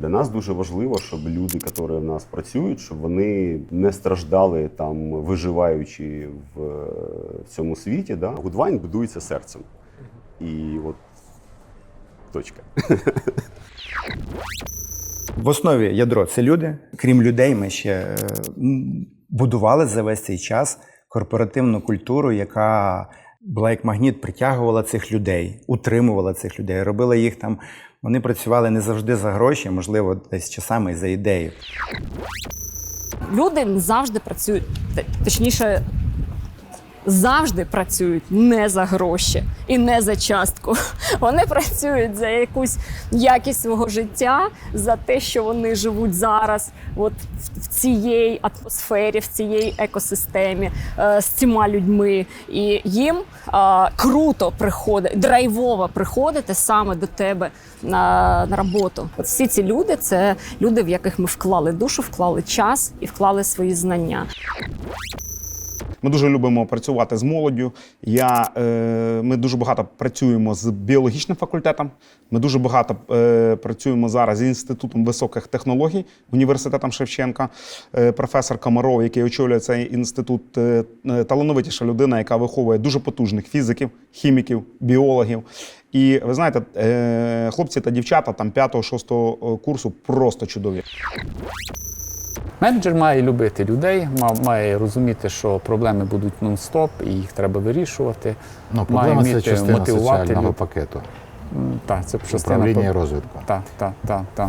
Для нас дуже важливо, щоб люди, які в нас працюють, щоб вони не страждали там, виживаючи в, е, цьому світі. Да? Гудвайн будується серцем. І от точка. В основі ядро це люди. Крім людей, ми ще е, будували за весь цей час корпоративну культуру, яка як магніт, притягувала цих людей, утримувала цих людей, робила їх там. Вони працювали не завжди за гроші, можливо, десь часами за ідею. Люди завжди працюють, точніше, завжди працюють не за гроші і не за частку. Вони працюють за якусь якість свого життя, за те, що вони живуть зараз, от в цій атмосфері, в цій екосистемі е, з цими людьми. І їм е, круто приходить, драйвово приходити саме до тебе на, на роботу. От всі ці люди це люди, в яких ми вклали душу, вклали час і вклали свої знання. Ми дуже любимо працювати з молоддю. Я, е, ми дуже багато працюємо з біологічним факультетом. Ми дуже багато е, працюємо зараз з інститутом високих технологій університетом Шевченка. Е, професор Комаров, який очолює цей інститут, е, е, талановитіша людина, яка виховує дуже потужних фізиків, хіміків, біологів. І ви знаєте, е, хлопці та дівчата там 5-6 курсу просто чудові. Менеджер має любити людей, має розуміти, що проблеми будуть нон-стоп і їх треба вирішувати. Ну, має проблема це вміти частина мотивувати соціального люд- пакету Так, це частина управління і розвитку. Так, так, так, так.